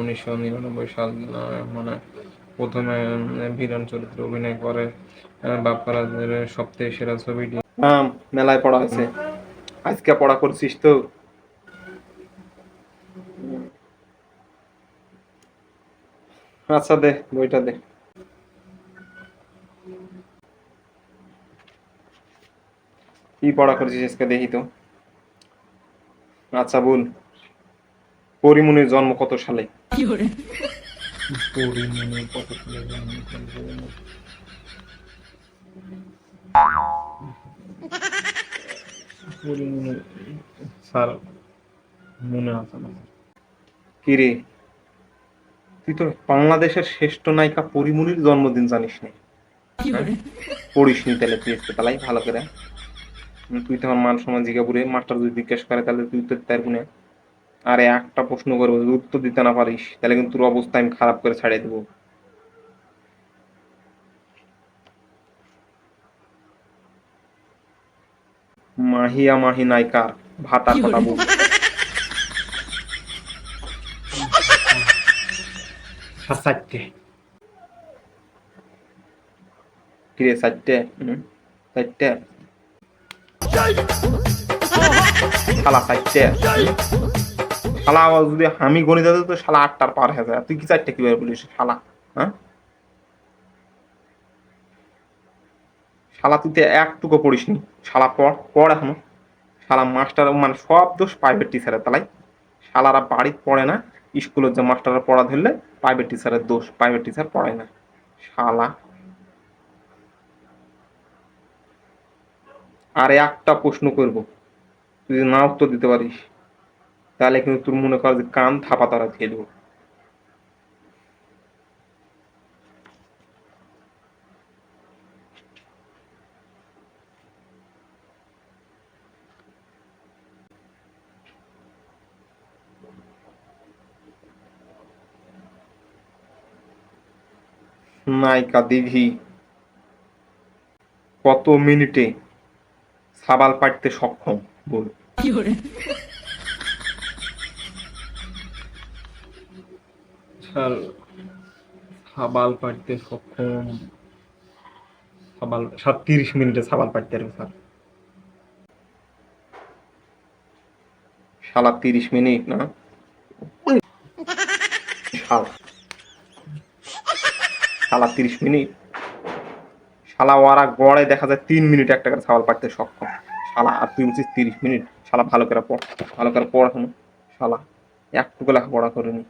উনিশশো নিরানব্বই সাল মানে প্রথমে ভিলেন চরিত্রে অভিনয় করে। বাপ্পারাজের সেরা ছবিটি হ্যাঁ মেলায় পড়া আছে। আজকে পড়া করছিস তো। আচ্ছা দে, বইটা দে। কি পড়া করছিস আজকে দেখি তো। আচ্ছা বল। পরিমনির জন্ম কত সালে? পরিমণি কত সালে জন্মগ্রহণ স্যার মনে আছে না। কি রে? তুই তো বাংলাদেশের শ্রেষ্ঠ নায়িকা পরিমনির জন্মদিন জানিস না। পড়িস নি তাহলে তুই আজকে তালাই ভালো করে। তুই তো আমার মান সমাজ জিজ্ঞাপুরে মাস্টার যদি জিজ্ঞেস করে তাহলে তুই উত্তর দিতে পারবি না আরে একটা প্রশ্ন করব যদি উত্তর দিতে না পারিস তাহলে কিন্তু তোর অবস্থা আমি খারাপ করে ছাড়িয়ে দেবো। মাহিয়া মাহি নায়িকার ভাতার কথা বল চারটে কিরে চারটে হুম, চারটে শালা চারটে শালা যদি আমি গণিত তো শালা আটটার পার হয়ে যায়। তুই কি চারটে কীভাবে বলিস শালা? হ্যাঁ? শালা, তুই তো একটুকু পড়িস নি শালা, পড় পড় এখনও। শালা, মাস্টার মানে সব দোষ প্রাইভেট টিচারের তালাই। শালারা বাড়িতে পড়ে না, স্কুলের যে মাস্টাররা পড়া ধরলে প্রাইভেট টিচারের দোষ প্রাইভেট টিচার পড়ায় না। শালা। আর একটা প্রশ্ন করব। তুই না উত্তর দিতে পারিস। তাহলে কিন্তু তোর মনে কর যে কান থাপা তারা দিয়ে দেবো। নায়িকা দিঘি, কত মিনিটে সাবাল পাড়তে সক্ষম বল। সাবাল পাড়তে সক্ষম। সাবাল সাত তিরিশ মিনিটে সাবাল পাড়তে পারবে স্যার। শালা তিরিশ মিনিট, না? শালা। শালা তিরিশ মিনিট। শালা গড়ে দেখা যায় তিন মিনিট একটা করে সাবাল পাড়তে সক্ষম। শালা, আর তুই বলছিস তিরিশ মিনিট। শালা ভালো করে পড়, ভালো করে পড়াশোনা। শালা, একটুকু লেখাপড়া করিনি